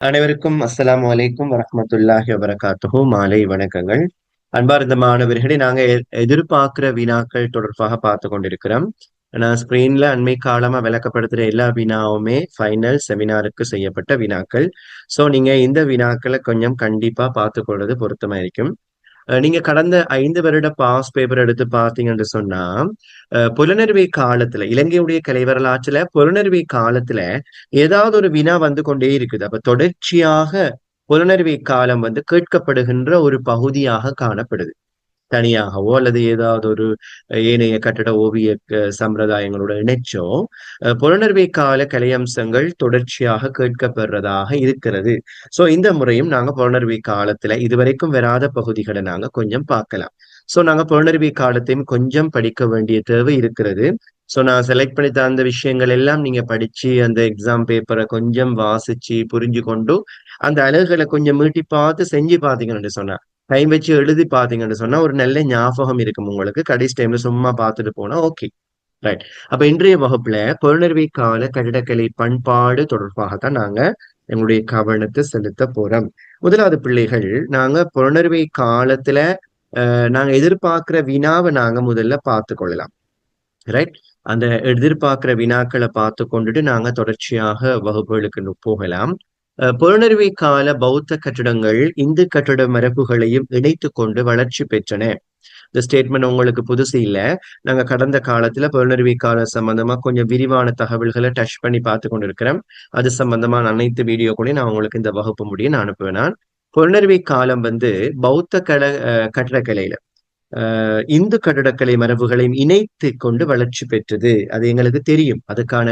அனைவருக்கும் அஸ்லாம் அலைக்கும் வரமத்துல்லாஹி வபரகாத்துஹு. மாலை வணக்கங்கள். அன்பார்ந்த மாணவர்களே நாங்க எ- எதிர்பார்க்கிற வினாக்கள் தொடர்பாக பார்த்து கொண்டிருக்கிறோம். நான் ஸ்கிரீன்ல அண்மை காலமா விளக்கப்படுத்துற எல்லா வினாவுமே ஃபைனல் செமினாருக்கு செய்யப்பட்ட வினாக்கள். சோ நீங்க இந்த வினாக்களை கொஞ்சம் கண்டிப்பா பார்த்துக்கொள்வது பொருத்தமா இருக்கும். நீங்க கடந்த ஐந்து வருட பாஸ் பேப்பர் எடுத்து பார்த்தீங்கன்னு சொன்னா அஹ் காலத்துல இலங்கையுடைய கலை வரலாற்றுல புலனறுவை காலத்துல ஏதாவது ஒரு வினா வந்து கொண்டே இருக்குது. அப்ப தொடர்ச்சியாக புலனறுவை காலம் வந்து கேட்கப்படுகின்ற ஒரு பகுதியாக காணப்படுது. தனியாகவோ அல்லது ஏதாவது ஒரு ஏனைய கட்டட ஓவிய சம்பிரதாயங்களோட இணைச்சோ புலனர்வை கால கலையம்சங்கள் தொடர்ச்சியாக கேட்கப்படுறதாக இருக்கிறது. சோ இந்த முறையும் நாங்க புலனர்வை காலத்துல இதுவரைக்கும் வராத பகுதிகளை நாங்க கொஞ்சம் பார்க்கலாம். சோ நாங்க புலனர்வை காலத்தையும் கொஞ்சம் படிக்க வேண்டிய தேவை இருக்கிறது. சோ நான் செலக்ட் பண்ணி தந்த விஷயங்கள் எல்லாம் நீங்க படிச்சு அந்த எக்ஸாம் பேப்பரை கொஞ்சம் வாசிச்சு புரிஞ்சு கொண்டு அந்த அழகுகளை கொஞ்சம் மீட்டி பார்த்து செஞ்சு பாத்தீங்கன்னு சொன்னா டைம் வச்சு எழுதி பாத்தீங்கன்னு சொன்னா ஒரு நல்ல ஞாபகம் இருக்கும் உங்களுக்கு. கடைசி டைம்ல சும்மா பார்த்துட்டு போனா ஓகே ரைட் அப்ப இன்றைய வகுப்புல புலனறுவை கால கட்டிடக்கலை பண்பாடு தொடர்பாகத்தான் நாங்க எங்களுடைய கவனத்தை செலுத்த போறோம். முதலாவது பிள்ளைகள் நாங்க புலனறுவை காலத்துல நாங்க எதிர்பார்க்கிற வினாவை நாங்க முதல்ல பார்த்து கொள்ளலாம் ரைட் அந்த எதிர்பார்க்கிற வினாக்களை பார்த்து கொண்டுட்டு நாங்க தொடர்ச்சியாக வகுப்புகளுக்கு போகலாம். அஹ், கால பௌத்த கட்டிடங்கள் இந்து கட்டிட மரபுகளையும் இணைத்து கொண்டு வளர்ச்சி பெற்றன. இந்த ஸ்டேட்மெண்ட் உங்களுக்கு புதுசு இல்ல. நாங்க கடந்த காலத்துல புலனறுவை கால சம்பந்தமா கொஞ்சம் விரிவான தகவல்களை டச் பண்ணி பார்த்து கொண்டிருக்கிறோம். அது சம்பந்தமான அனைத்து வீடியோ கூட நான் உங்களுக்கு இந்த வகுப்பு முடிய நான் அனுப்புவேன் நான். காலம் வந்து பௌத்த கல கட்டிடக்கலையில கட்டடக்கலையில இந்து கட்டடக்கலை மரபுகளையும் இணைத்து கொண்டு வளர்ச்சி பெற்றது. அது எங்களுக்கு தெரியும். அதுக்கான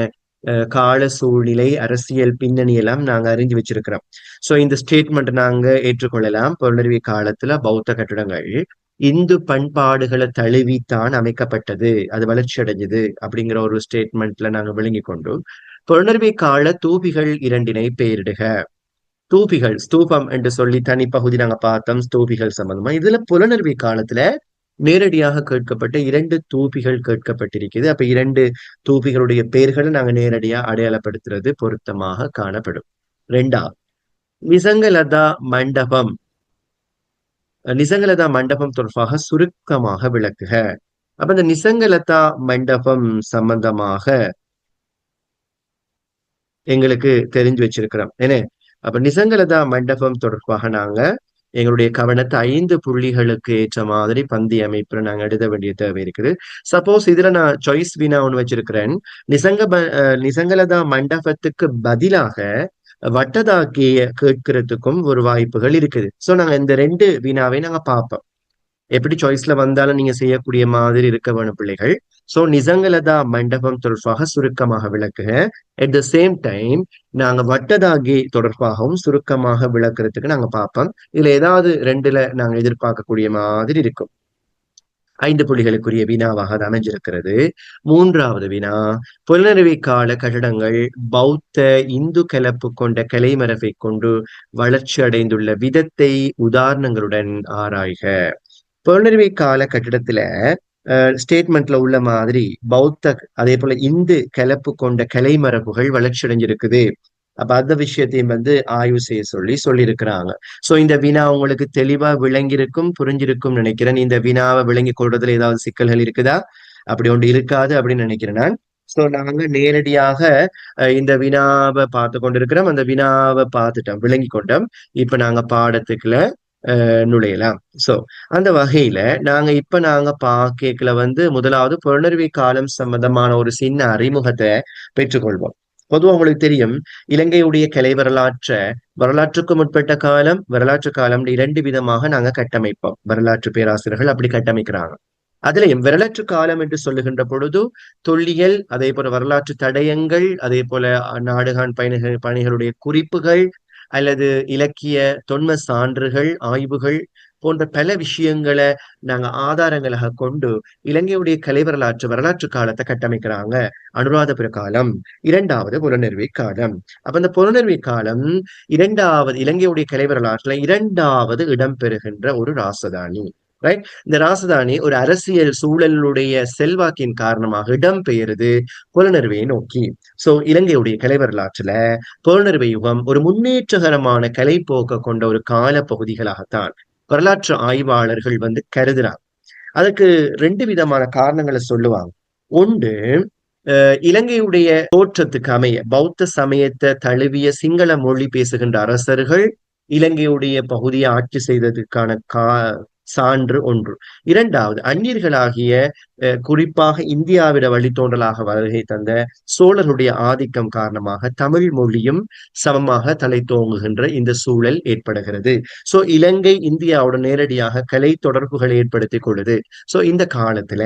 கால சூழ்நிலை அரசியல் பின்னணி எல்லாம் நாங்க அறிஞ்சு வச்சிருக்கிறோம். சோ இந்த ஸ்டேட்மெண்ட் நாங்க ஏற்றுக்கொள்ளலாம். பொருளறிவி காலத்துல பௌத்த கட்டடங்கள். இந்து பண்பாடுகளை தழுவித்தான் அமைக்கப்பட்டது. அது வளர்ச்சி அடைஞ்சது அப்படிங்கிற ஒரு ஸ்டேட்மெண்ட்ல நாங்க விளங்கி கொண்டோம். புலனறுவி கால தூபிகள் இரண்டினை பெயரிடுக. தூபிகள் ஸ்தூபம் என்று சொல்லி தனிப்பகுதி நாங்க பார்த்தோம். ஸ்தூபிகள் சம்பந்தமா. இதுல புலனர்வி காலத்துல நேரடியாக கேட்கப்பட்ட இரண்டு தூபிகள் கேட்கப்பட்டிருக்குது அப்ப இரண்டு தூபிகளுடைய பெயர்களை நாங்க நேரடியா அடையாளப்படுத்துறது பொருத்தமாக காணப்படும். ரெண்டாவது நிசங்கலதா மண்டபம். நிசங்கலதா மண்டபம் தொடர்பாக சுருக்கமாக விளக்குக. அப்ப இந்த நிசங்கலதா மண்டபம் சம்பந்தமாக எங்களுக்கு தெரிஞ்சு வச்சிருக்கிறோம். என்ன? அப்ப நிசங்கலதா மண்டபம் தொடர்பாக நாங்க எங்களுடைய கவனத்தை ஐந்து புள்ளிகளுக்கு ஏற்ற மாதிரி பந்தி அமைப்புல நாங்க எழுத வேண்டிய தேவை இருக்குது. சப்போஸ் இதுல நான் சாய்ஸ் வினா ஒண்ணு வச்சிருக்கிறேன். நிசங்க ப- அஹ் நிசங்கலதா மண்டபத்துக்கு பதிலாக வட்டதாக்கிய கேட்கறதுக்கும் ஒரு வாய்ப்புகள் இருக்குது. சோ நாங்க இந்த ரெண்டு வினாவை நாங்க பார்ப்போம். எப்படி சாய்ஸ்ல வந்தாலும் நீங்க செய்யக்கூடிய மாதிரி இருக்க வேணும் பிள்ளைகள். சோ நிசங்கலதா மண்டபம் தொடர்பாக சுருக்கமாக விளக்குக. அட் த சேம் டைம் நாங்க வட்டதாகி தொடர்பாகவும் சுருக்கமாக விளக்குறதுக்கு நாங்க பார்ப்போம். இதுல ஏதாவது ரெண்டுல நாங்க எதிர்பார்க்கக்கூடிய மாதிரி இருக்கும். ஐந்து புள்ளிகளுக்குரிய வினாவாக அது அமைஞ்சிருக்கிறது. மூன்றாவது வினா புலனறிவை கால கட்டடங்கள் பௌத்த இந்து கலப்பு கொண்ட கலைமரபை கொண்டு வளர்ச்சி அடைந்துள்ள விதத்தை உதாரணங்களுடன் ஆராய்க. புலனறுவை கால கட்டிடத்துல ஸ்டேட்மெண்ட்ல உள்ள மாதிரி பௌத்த அதே போல இந்து கலப்பு கொண்ட கலைமரபுகள் வளர்ச்சி அடைஞ்சிருக்குது அப்ப அந்த விஷயத்தையும் வந்து ஆய்வு செய்ய சொல்லி சொல்லியிருக்கிறாங்க. சோ இந்த வினா உங்களுக்கு தெளிவா விளங்கியிருக்கும் புரிஞ்சிருக்கும் நினைக்கிறேன். இந்த வினாவை விளங்கி கொள்றதுல ஏதாவது சிக்கல்கள் இருக்குதா? அப்படி ஒன்று இருக்காது அப்படின்னு நினைக்கிறேன் நான். சோ நாங்க நேரடியாக இந்த வினாவை பார்த்து கொண்டிருக்கிறோம். அந்த வினாவை பார்த்துட்டோம் விளங்கி கொண்டோம். இப்ப நாங்க பாடத்துக்குள்ள நுழையலாம். சோ அந்த வகையில நாங்க இப்ப நாங்க பாக்கல வந்து முதலாவது புலனறுவி காலம் சம்பந்தமான ஒரு சின்ன அறிமுகத்தை பெற்றுக்கொள்வோம். பொதுவா உங்களுக்கு தெரியும் இலங்கையுடைய கலை வரலாற்ற வரலாற்றுக்கு முற்பட்ட காலம் வரலாற்று காலம் இரண்டு விதமாக நாங்க கட்டமைப்போம். வரலாற்று பேராசிரியர்கள் அப்படி கட்டமைக்கிறாங்க. அதுலயும் வரலாற்று காலம் என்று சொல்லுகின்ற பொழுது தொல்லியல் அதே போல வரலாற்று தடயங்கள் அதே போல நாடுகான் நாடுகாண் பயணிகள் பணிகளுடைய குறிப்புகள் அல்லது இலக்கிய தொன்ம சான்றுகள் ஆய்வுகள் போன்ற பல விஷயங்களை நாங்க ஆதாரங்களாக கொண்டு இலங்கையுடைய கலை வரலாற்று வரலாற்று காலத்தை கட்டமைக்கிறாங்க. அனுராதபுர காலம் இரண்டாவது புலனறுவை காலம். அப்ப இந்த புலனறுவை காலம் இரண்டாவது இலங்கையுடைய கலை வரலாற்றுல இரண்டாவது இடம் பெறுகின்ற ஒரு ராசதானி. ரைட் இந்த ராசதானி ஒரு அரசியல் சூழலுடைய செல்வாக்கின் காரணமாக இடம்பெயருது. புலனறுவையை நோக்கி. சோ இலங்கையுடைய கலை வரலாற்றுல புலனறுவை யுகம் ஒரு முன்னேற்றகரமான கலை போக்க கொண்ட ஒரு கால பகுதிகளாகத்தான் வரலாற்று ஆய்வாளர்கள் வந்து கருதுறாங்க. அதுக்கு ரெண்டு விதமான காரணங்களை சொல்லுவாங்க. ஒன்று இலங்கையுடைய தோற்றத்துக்கு அமைய பௌத்த சமயத்தை தழுவிய சிங்கள மொழி பேசுகின்ற அரசர்கள் இலங்கையுடைய பகுதியை ஆட்சி செய்ததுக்கான கா சான்று ஒன்று. இரண்டாவது அந்நியர்களாகிய குறிப்பாக இந்தியாவிட வழித்தோன்றலாக வருகை தந்த சோழருடைய ஆதிக்கம் காரணமாக தமிழ் மொழியும் சமமாக தலை தோங்குகின்ற இந்த சூழல் ஏற்படுகிறது. சோ இலங்கை இந்தியாவுடன் நேரடியாக கலை தொடர்புகளை ஏற்படுத்திக் கொள்ளுது. சோ இந்த காலத்துல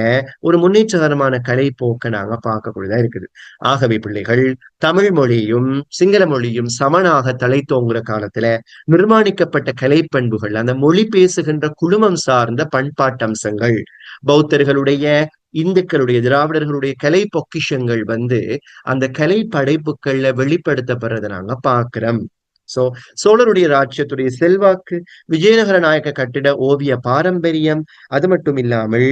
ஒரு முன்னேற்றகரமான கலை போக்க நாங்க பார்க்கக்கூடியதா இருக்குது. ஆகவே பிள்ளைகள் தமிழ் மொழியும் சிங்கள மொழியும் சமனாக தலை தோங்குற காலத்துல நிர்மாணிக்கப்பட்ட கலை பண்புகள் அந்த மொழி பேசுகின்ற குழுமம் சார்ந்த பண்பாட்டு அம்சங்கள் பௌத்தர்களுடைய இந்துக்களுடைய திராவிடர்களுடைய கலை பொக்கிஷங்கள் வந்து அந்த கலை படைப்புகள்ல வெளிப்படுத்தப்படுறத நாங்க பாக்குறோம் சோ சோழருடைய ராஜ்யத்துடைய செல்வாக்கு விஜயநகர நாயக்க கட்டிட ஓவிய பாரம்பரியம் அது மட்டும் இல்லாமல்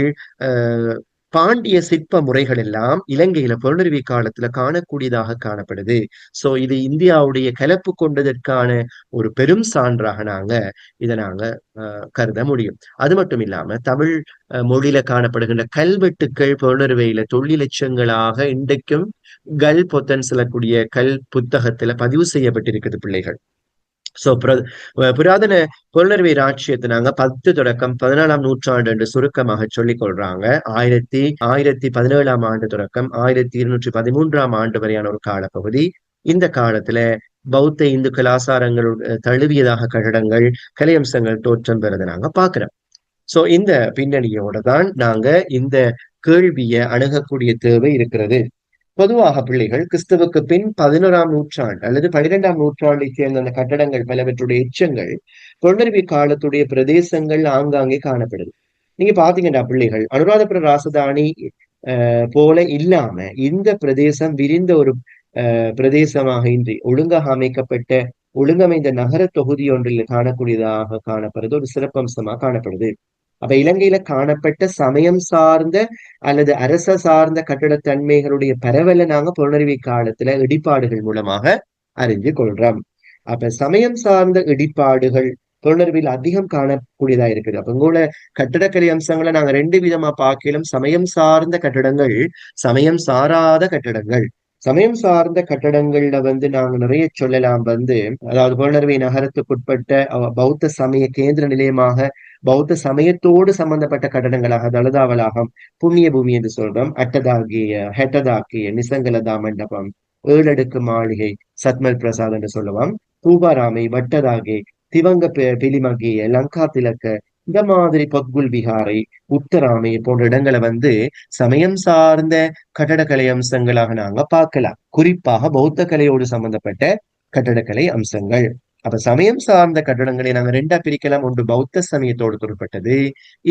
பாண்டிய சிற்ப முறைகள் எல்லாம் இலங்கையில புலனருவி காலத்துல காணக்கூடியதாக காணப்படுது. சோ இது இந்தியாவுடைய கலப்பு கொண்டதற்கான ஒரு பெரும் சான்றாக நாங்க இதை நாங்க கருத முடியும். அது மட்டும் இல்லாம தமிழ் மொழியில காணப்படுகின்ற கல்வெட்டுக்கள் புலனருவையில தொழிலட்சங்களாக இன்றைக்கும் கல் பொத்தன் செல்லக்கூடிய கல் புத்தகத்துல பதிவு செய்யப்பட்டிருக்குது பிள்ளைகள். சோ புராதன பொருளர்வை ராட்சியத்தை நாங்க பத்து தொடக்கம் பதினாலாம் நூற்றாண்டு என்று சுருக்கமாக சொல்லிக் கொள்றாங்க. ஆயிரத்தி ஆயிரத்தி பதினேழாம் ஆண்டு தொடக்கம் ஆயிரத்தி இருநூற்றி பதிமூன்றாம் ஆண்டு வரையான ஒரு காலப்பகுதி. இந்த காலத்துல பௌத்த இந்து கலாசாரங்கள் தழுவியதாக கட்டடங்கள் கலையம்சங்கள் தோற்றம் பெறதை நாங்க பாக்குறோம். சோ இந்த பின்னணியோட தான் நாங்க இந்த கேள்வியை அணுகக்கூடிய தேவை இருக்கிறது. பொதுவாக பிள்ளைகள் கிறிஸ்துவுக்கு பின் பதினோராம் நூற்றாண்டு அல்லது பனிரெண்டாம் நூற்றாண்டை சேர்ந்த அந்த கட்டடங்கள் பலவற்றுடைய எச்சங்கள் தொண்டர்வி காலத்துடைய பிரதேசங்கள் ஆங்காங்கே காணப்படுது. நீங்க பாத்தீங்கன்னா பிள்ளைகள் அனுராதபுர ராசதானி போல இல்லாம இந்த பிரதேசம் விரிந்த ஒரு பிரதேசமாக இன்றி ஒழுங்காக அமைக்கப்பட்ட ஒழுங்கமைந்த நகர தொகுதி ஒன்றில் காணக்கூடியதாக காணப்படுறது ஒரு சிறப்பம்சமா காணப்படுது. அப்ப இலங்கையில காணப்பட்ட சமயம் சார்ந்த அல்லது அரச சார்ந்த கட்டடத்தன்மைகளுடைய பரவலை நாங்க புலனறிவி காலத்துல இடிபாடுகள் மூலமாக அறிஞ்சு கொள்றோம். அப்ப சமயம் சார்ந்த இடிபாடுகள் புலனறிவில் அதிகம் காணக்கூடியதா இருக்குது. அப்ப உங்களோட கட்டடக்கலை அம்சங்களை நாங்க ரெண்டு விதமா பார்க்கலாம். சமயம் சார்ந்த கட்டடங்கள் சமயம் சாராத கட்டடங்கள். சமயம் சார்ந்த கட்டடங்கள்ல வந்து நாங்க நிறைய சொல்லலாம். வந்து அதாவது புலனறுவை நகரத்துக்குட்பட்ட பௌத்த சமய கேந்திர நிலையமாக பௌத்த சமயத்தோடு சம்பந்தப்பட்ட கட்டடங்களாக தலதாவலாகம் புண்ணிய பூமி என்று சொல்றோம். அட்டதாகிய ஹெட்டதாக்கிய நிசங்கலதா மண்டபம் ஏழடுக்கு மாளிகை சத்மல் பிரசாத் என்று சொல்லுவோம். தூபாராமை வட்டதாகே திவங்க பிலிமகிய லங்கா திலக்க இந்த மாதிரி பக்குல் விஹாரை உத்தராமை போன்ற இடங்களை வந்து சமயம் சார்ந்த கட்டடக்கலை அம்சங்களாக நாங்க பார்க்கலாம். குறிப்பாக பௌத்த கலையோடு சம்பந்தப்பட்ட கட்டடக்கலை அம்சங்கள். அப்ப சமயம் சார்ந்த கட்டடங்களை நாங்க ரெண்டா பிரிக்கலாம். ஒன்று பௌத்த சமயத்தோடு தொடர்பட்டது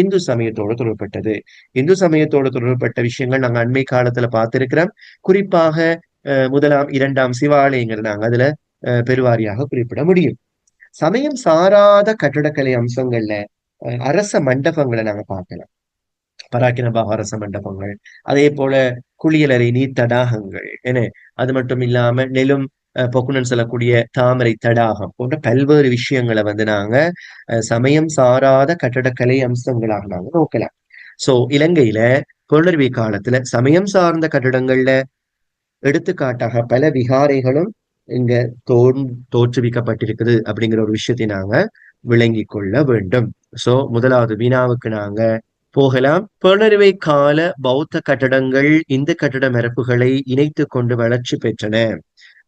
இந்து சமயத்தோடு தொடர்பட்டது இந்து சமயத்தோடு தொடர்பட்ட விஷயங்கள் நாங்க அண்மை காலத்துல பார்த்திருக்கிறோம். குறிப்பாக முதலாம் இரண்டாம் சிவாலயங்கள் நாங்க அதுல பெருவாரியாக குறிப்பிட முடியும். சமயம் சாராத கட்டடக்கலை அம்சங்கள்ல அரச மண்டபங்களை நாங்க பார்க்கலாம் பராக்கிரபாக அரச மண்டபங்கள் அதே போல குளியலறை நீர் தடாகங்கள் என்ன அது மட்டும் இல்லாம நெலும் பொக்குனன் சொல்லக்கூடிய தாமரை தடாகம் போன்ற பல்வேறு விஷயங்களை வந்து நாங்க சமயம் சாராத கட்டடக்கலை அம்சங்களாக நாங்க நோக்கலாம். சோ இலங்கையில புலர்வி காலத்துல சமயம் சார்ந்த கட்டடங்கள்ல எடுத்துக்காட்டாக பல விகாரைகளும் இங்க தோன் தோற்றுவிக்கப்பட்டிருக்குது அப்படிங்கிற ஒரு விஷயத்தை நாங்க விளங்கி கொள்ள வேண்டும். சோ முதலாவது வீணாவுக்கு நாங்க போகலாம். புனர்வை கால பௌத்த கட்டடங்கள் இந்த கட்டட மரப்புகளை இணைத்து கொண்டு வளர்ச்சி பெற்றன.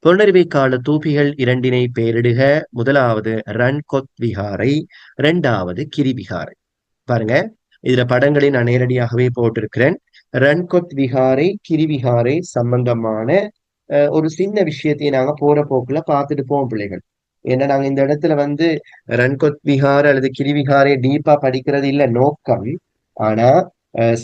புலனறிவை கால தூபிகள் இரண்டினை பெயரிடுக முதலாவது ரன்கொத் விகாரை இரண்டாவது கிரி விகாரை பாருங்க இதுல படங்களை நான் நேரடியாகவே போட்டிருக்கிறேன். ரன்கொத் விகாரை கிரி விகாரை சம்பந்தமான ஒரு சின்ன விஷயத்தை நாங்க போற போக்குல பார்த்துட்டு போவோம் பிள்ளைகள். ஏன்னா நாங்க இந்த இடத்துல வந்து ரன்கொத் விஹார் அல்லது கிரிவிகாரை டீப்பா படிக்கிறது இல்ல நோக்கம். ஆனா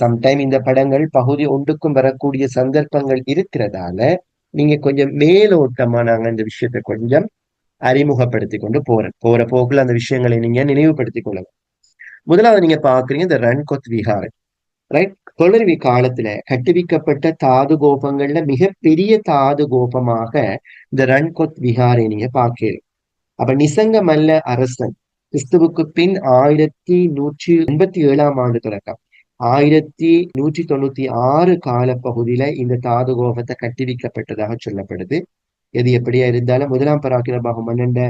சம்டைம் இந்த படங்கள் பகுதி ஒன்றுக்கும் வரக்கூடிய சந்தர்ப்பங்கள் இருக்கிறதால நீங்க கொஞ்சம் மேலோட்டமா நாங்க இந்த விஷயத்தை கொஞ்சம் அறிமுகப்படுத்தி கொண்டு போறேன் போற போக்குல அந்த விஷயங்களை நீங்க நினைவுபடுத்திக் கொள்ளலாம். முதலாவது நீங்க பாக்குறீங்க இந்த ரன்கொத் விஹாரை. ரைட்? தொழிற்வி காலத்துல கட்டுவிக்கப்பட்ட தாது கோபங்கள்ல மிகப்பெரிய தாது கோபமாக இந்த ரன்கொத் விஹாரை நீங்க பாக்கிறீங்க அப்ப நிசங்கமல்ல அரசன். கிறிஸ்துவுக்கு பின் ஆயிரத்தி நூற்றி எண்பத்தி ஏழாம் ஆண்டு தொடக்கம். ஆயிரத்தி நூற்றி தொண்ணூத்தி ஆறு கால பகுதியில இந்த தாது கோபத்தை கட்டிவிக்கப்பட்டதாக சொல்லப்படுது. எது எப்படியா இருந்தாலும் முதலாம் பராக்கிரமாக மன்னண்ட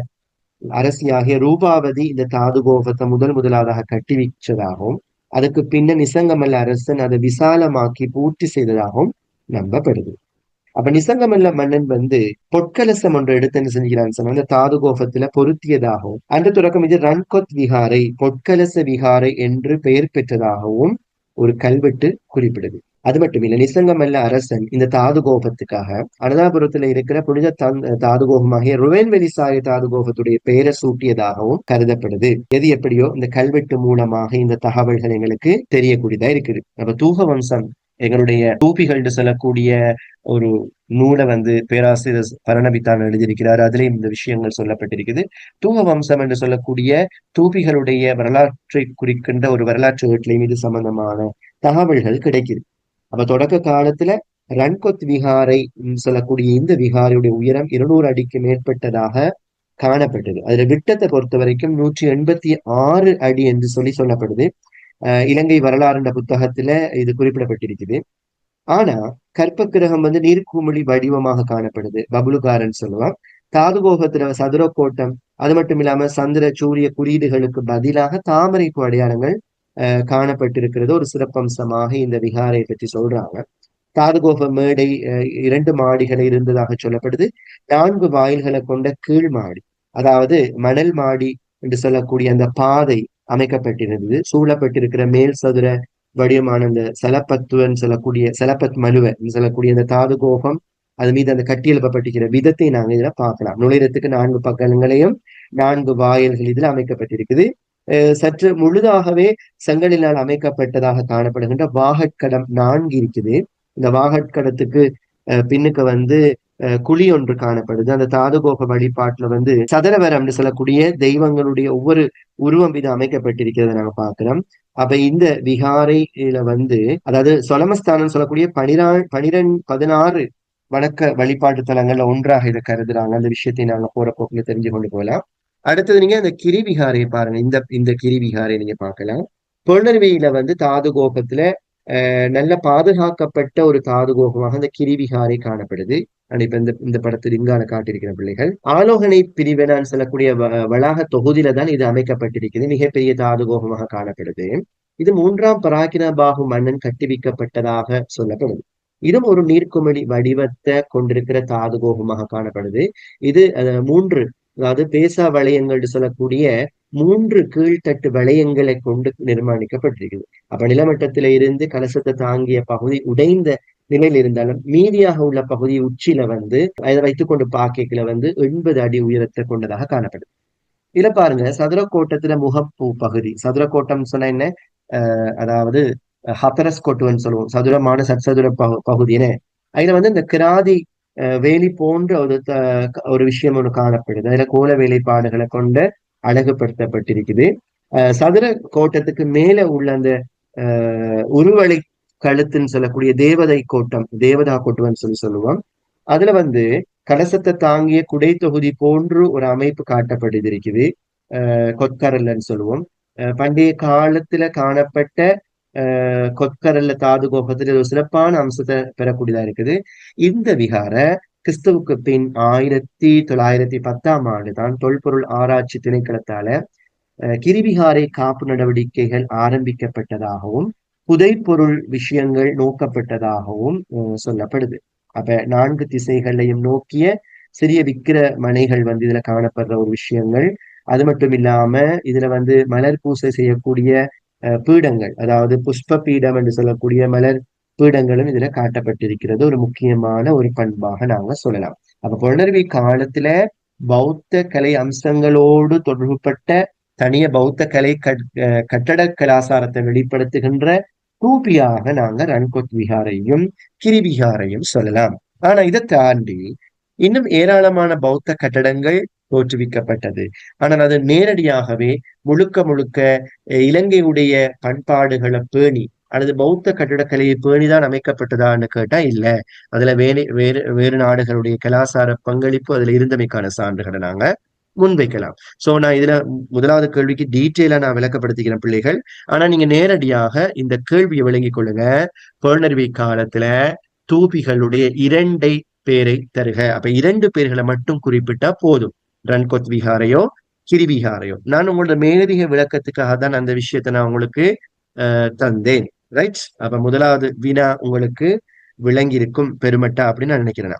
அரசியாகிய ரூபாவதி இந்த தாது கோபத்தை முதல் முதலாவதாக கட்டிவிச்சதாகவும் அதுக்கு பின்ன நிசங்கமல்ல அரசன் அதை விசாலமாக்கி பூர்த்தி செய்ததாகவும் நம்பப்படுது. அப்ப நிசங்கமல்ல மன்னன் வந்து பொற்கலசம் ஒன்று எடுத்து என்ன செஞ்சுக்கிறான் சொன்னா அந்த தாது கோபத்துல பொருத்தியதாகவும் அந்த தொடக்கம் இது ரன்கொத் விகாரை பொற்கலச விகாரை என்று பெயர் பெற்றதாகவும் ஒரு கல்வெட்டு குறிப்பிடுது. அது மட்டும் இல்ல நிசங்கமல்ல அரசன் இந்த தாது கோபத்துக்காக அனதாபுரத்துல இருக்கிற புனித தாது கோபமாகிய ருவேன் வெளிசாய தாது கோபத்துடைய பெயரை சூட்டியதாகவும் கருதப்படுது. எது எப்படியோ இந்த கல்வெட்டு மூலமாக இந்த தகவல்கள் எங்களுக்கு தெரியக்கூடியதா இருக்குது. நம்ம தூக வம்சம் எங்களுடைய தூபிகள்னு சொல்லக்கூடிய ஒரு நூலை வந்து பேராசிரியர் பரணபித்தான் எழுதியிருக்கிறார். அதுலயும் இந்த விஷயங்கள் சொல்லப்பட்டிருக்குது. தூங்க வம்சம் என்று சொல்லக்கூடிய தூபிகளுடைய வரலாற்றை குறிக்கின்ற ஒரு வரலாற்று வீட்டிலையும் இது சம்பந்தமான தகவல்கள் கிடைக்குது. அப்ப தொடக்க காலத்துல ரன்கொத் விகாரை சொல்லக்கூடிய இந்த விகாரையுடைய உயரம் இருநூறு அடிக்கு மேற்பட்டதாக காணப்பட்டது. அதுல விட்டத்தை பொறுத்த வரைக்கும் நூற்றி எண்பத்தி ஆறு அடி என்று சொல்லி சொல்லப்படுது. இலங்கை வரலாறுன்ற புத்தகத்துல இது குறிப்பிடப்பட்டிருக்குது. ஆனா கற்ப கிரகம் வந்து நீர்க்குமிழி வடிவமாக காணப்படுது. பபுலுகாரன் சொல்லுவான். தாதுகோகத்துல சதுர கோட்டம் அது மட்டும் இல்லாம சந்திர சூரிய குறியீடுகளுக்கு பதிலாக தாமரைப்பு அடையாளங்கள் காணப்பட்டிருக்கிறது. ஒரு சிறப்பம்சமாக இந்த விகாரை பற்றி சொல்றாங்க. தாதுகோப மேடை இரண்டு மாடிகளை இருந்ததாக சொல்லப்படுது. நான்கு வாயில்களை கொண்ட கீழ் மாடி அதாவது மணல் மாடி என்று சொல்லக்கூடிய அந்த பாதை அமைக்கப்பட்டிருந்தது. சூழப்பட்டிருக்கிற மேல் சதுர வடிவமான அந்த சலப்பத்துவன் சொல்லக்கூடிய சலப்பத் மலுவ சொல்லக்கூடிய அந்த தாது கோபம் அது மீது அந்த கட்டியெழுப்பப்பட்டிருக்கிற விதத்தை நாங்க இதுல பார்க்கலாம். நுழைறதுக்கு நான்கு பக்கங்களையும் நான்கு வாயில்கள் இதுல அமைக்கப்பட்டிருக்குது. சற்று முழுதாகவே செங்கலினால் அமைக்கப்பட்டதாக காணப்படுகின்ற வாகட்கடம் நான்கு இருக்குது. இந்த வாகட்கடத்துக்கு பின்னுக்கு வந்து குழி ஒன்று காணப்படுது. அந்த தாதுகோப வழிபாட்டுல வந்து சதரவரம் சொல்லக்கூடிய தெய்வங்களுடைய ஒவ்வொரு உருவம் இது அமைக்கப்பட்டிருக்கிறத நாங்க பாக்குறோம் அப்ப இந்த விகாரையில வந்து அதாவது சொலமஸ்தானம் சொல்லக்கூடிய பனிரா பனிரெண்டு பதினாறு வணக்க வழிபாட்டு தலங்கள்ல ஒன்றாக இதை கருதுறாங்க. அந்த விஷயத்தை நாங்க போற போக்குல தெரிஞ்சு கொண்டு போகலாம். அடுத்தது நீங்க அந்த கிரிவிகாரையை பாருங்க. இந்த இந்த கிரிவிகாரை நீங்க பார்க்கலாம். புலனர்வியில வந்து தாது கோபத்துல நல்ல பாதுகாக்கப்பட்ட ஒரு தாது கோபமாக அந்த கிரிவிகாரை காணப்படுது. இப்ப இந்த இந்த படத்தில் இங்கான காட்டியிருக்கிற பிள்ளைகள். ஆலோகனை பிரிவினான்னு சொல்லக்கூடிய வளாக தொகுதியில தான் இது அமைக்கப்பட்டிருக்கிறது மிகப்பெரிய தாதுகோகமாக காணப்படுது. இது மூன்றாம் பராக்கிர பாகு மன்னன் கட்டுவிக்கப்பட்டதாக சொல்லப்படுது. இதுவும் ஒரு நீர்க்குமிழி வடிவத்தை கொண்டிருக்கிற தாதுகோகமாக காணப்படுது. இது மூன்று அதாவது பேசா வளையங்கள் சொல்லக்கூடிய மூன்று கீழ்த்தட்டு வளையங்களை கொண்டு நிர்மாணிக்கப்பட்டிருக்குது அப்ப நிலமட்டத்தில இருந்து கலசத்தை தாங்கிய பகுதி உடைந்த நிலையில் இருந்தாலும் மீதியாக உள்ள பகுதி உச்சியில வந்து அதை வைத்துக்கொண்டு பாக்கைக்குல வந்து எண்பது அடி உயரத்தை கொண்டதாக காணப்படுது. இதுல பாருங்க சதுரக்கோட்டத்துல முகப்பூ பகுதி. சதுரக்கோட்டம் சொன்ன என்ன? அதாவது ஹப்பரஸ் கோட்டுன்னு சொல்லுவோம். சதுரமான சத்சதுர பகுதின்னு அதுல வந்து இந்த கிராதி வேலி போன்ற ஒரு ஒரு விஷயம் ஒன்று காணப்படுது. அதுல கோல வேலைப்பாடுகளை கொண்டு அழகுபடுத்தப்பட்டிருக்குது. சதுர கோட்டத்துக்கு மேல உள்ள அந்த உருவளை கழுத்துன்னு சொல்லக்கூடிய தேவதை கோட்டம் தேவதா கோட்டம்னு சொல்லி சொல்லுவோம். அதுல வந்து கலசத்தை தாங்கிய குடை தொகுதி போன்று ஒரு அமைப்பு காட்டப்படுது இருக்குது கொத்கரல்லன்னு சொல்லுவோம். பண்டைய காலத்துல காணப்பட்ட கொக்கரல்ல தாது கோபத்துல ஒரு சிறப்பான அம்சத்தை பெறக்கூடியதா இருக்குது. இந்த விகார கிறிஸ்துவுக்கு பின் ஆயிரத்தி தொள்ளாயிரத்தி பத்தாம் ஆண்டு தான் தொல்பொருள் ஆராய்ச்சி திணைக்களத்தால கிரிவிகாரை காப்பு நடவடிக்கைகள் ஆரம்பிக்கப்பட்டதாகவும் புதைப்பொருள் விஷயங்கள் நோக்கப்பட்டதாகவும் சொல்லப்படுது. அப்ப நான்கு திசைகளையும் நோக்கிய சிறிய விக்கிர மனைகள் வந்து இதுல காணப்படுற ஒரு விஷயங்கள் அது மட்டும் இல்லாம இதுல வந்து மலர் பூசை செய்யக்கூடிய பீடங்கள். அதாவது புஷ்ப பீடம் என்று சொல்லக்கூடிய மலர் பீடங்களும் இதுல காட்டப்பட்டிருக்கிறது. ஒரு முக்கியமான ஒரு பண்பாக நாங்க சொல்லலாம். அப்ப புலனர்வி காலத்துல பௌத்த கலை அம்சங்களோடு தொடர்புபட்ட தனிய பௌத்த கலை கட்டட கலாசாரத்தை வெளிப்படுத்துகின்ற டூபியாக நாங்க ரன்கொத் விகாரையும் கிரிவிகாரையும் சொல்லலாம். ஆனா இதை தாண்டி இன்னும் ஏராளமான பௌத்த கட்டடங்கள் தோற்றுவிக்கப்பட்டது. ஆனால் அது நேரடியாகவே முழுக்க முழுக்க இலங்கையுடைய பண்பாடுகளை பேணி அல்லது பௌத்த கட்டிடக்கலையை பேணிதான் அமைக்கப்பட்டதான்னு கேட்டா இல்ல. அதுல வேறு வேறு வேறு நாடுகளுடைய கலாசார பங்களிப்பு அதுல இருந்தமைக்கான சான்றுகளை நாங்க முன்வைக்கலாம். சோ நான் இதுல முதலாவது கேள்விக்கு டீட்டெயிலா நான் விளக்கப்படுத்திக்கிறேன் பிள்ளைகள். ஆனா நீங்க நேரடியாக இந்த கேள்வியை விளங்கிக் கொள்ளுங்க. பேர்ணர்வி காலத்துல தூபிகளுடைய இரண்டை பேரை தருக. அப்ப இரண்டு பேர்களை மட்டும் குறிப்பிட்டா போதும். ரன்கொத் விஹாரையோ கிரிவிஹாரையோ. நான் உங்களோட மேலதிக விளக்கத்துக்காக தான் அந்த விஷயத்தை நான் உங்களுக்கு தந்தேன். ரைட் அப்ப முதலாவது வினா உங்களுக்கு விளங்கி இருக்கும் பெருமட்டா அப்படின்னு நான் நினைக்கிறேன்